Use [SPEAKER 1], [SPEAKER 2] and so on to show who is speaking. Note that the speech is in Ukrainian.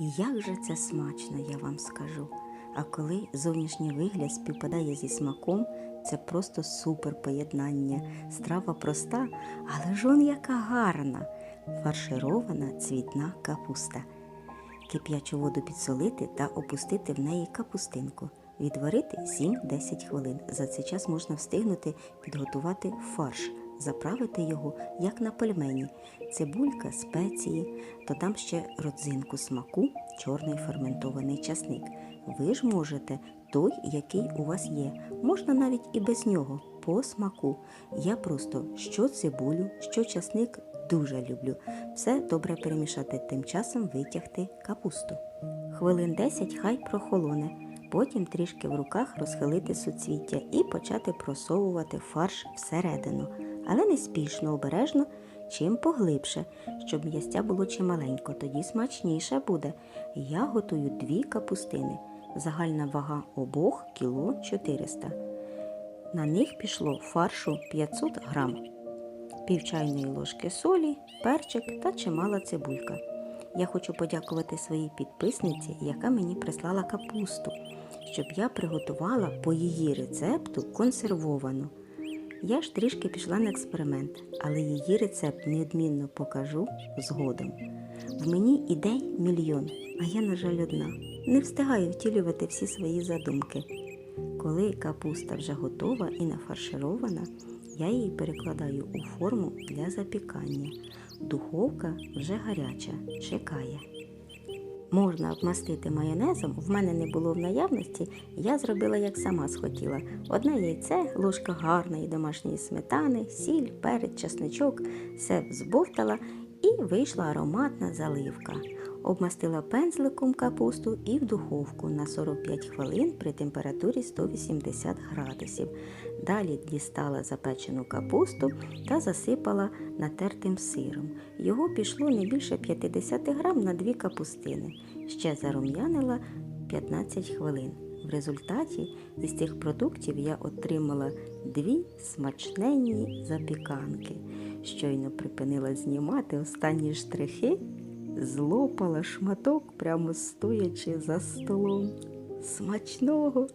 [SPEAKER 1] Як же це смачно, я вам скажу. А коли зовнішній вигляд співпадає зі смаком, це просто супер поєднання. Страва проста, але ж он яка гарна. Фарширована цвітна капуста. Кип'ячу воду підсолити та опустити в неї капустинку. Відварити 7-10 хвилин. За цей час можна встигнути підготувати фарш, заправити його як на пельмені. Цибулька, спеції, додам ще родзинку смаку, чорний ферментований часник. Ви ж можете той, який у вас є. Можна навіть і без нього, по смаку. Я просто що цибулю, що часник дуже люблю. Все добре перемішати, тим часом витягти капусту. Хвилин 10 хай прохолоне, потім трішки в руках розхилити суцвіття і почати просовувати фарш всередину, але не спішно, обережно, чим поглибше, щоб м'ястя було чималенько, тоді смачніше буде. Я готую дві капустини. Загальна вага обох кіло 400. На них пішло фаршу 500 грам пів чайної ложки солі, перчик та чимала цибулька. Я хочу подякувати своїй підписниці, яка мені прислала капусту, щоб я приготувала по її рецепту консервовану. Я ж трішки пішла на експеримент, але її рецепт неодмінно покажу згодом. В мені ідей мільйон, а я, на жаль, одна. Не встигаю втілювати всі свої задумки. Коли капуста вже готова і нафарширована, я її перекладаю у форму для запікання. Духовка вже гаряча, чекає. Можна обмастити майонезом, в мене не було в наявності, я зробила як сама схотіла. Одне яйце, ложка гарної домашньої сметани, сіль, перець, часничок, все взбовтала і вийшла ароматна заливка. Обмастила пензликом капусту і в духовку на 45 хвилин при температурі 180 градусів. Далі дістала запечену капусту та засипала натертим сиром. Його пішло не більше 50 грам на дві капустини. Ще зарум'янила 15 хвилин. В результаті зі цих продуктів я отримала дві смачненні запіканки. Щойно припинила знімати останні штрихи, злопала шматок прямо стоячи за столом. Смачного!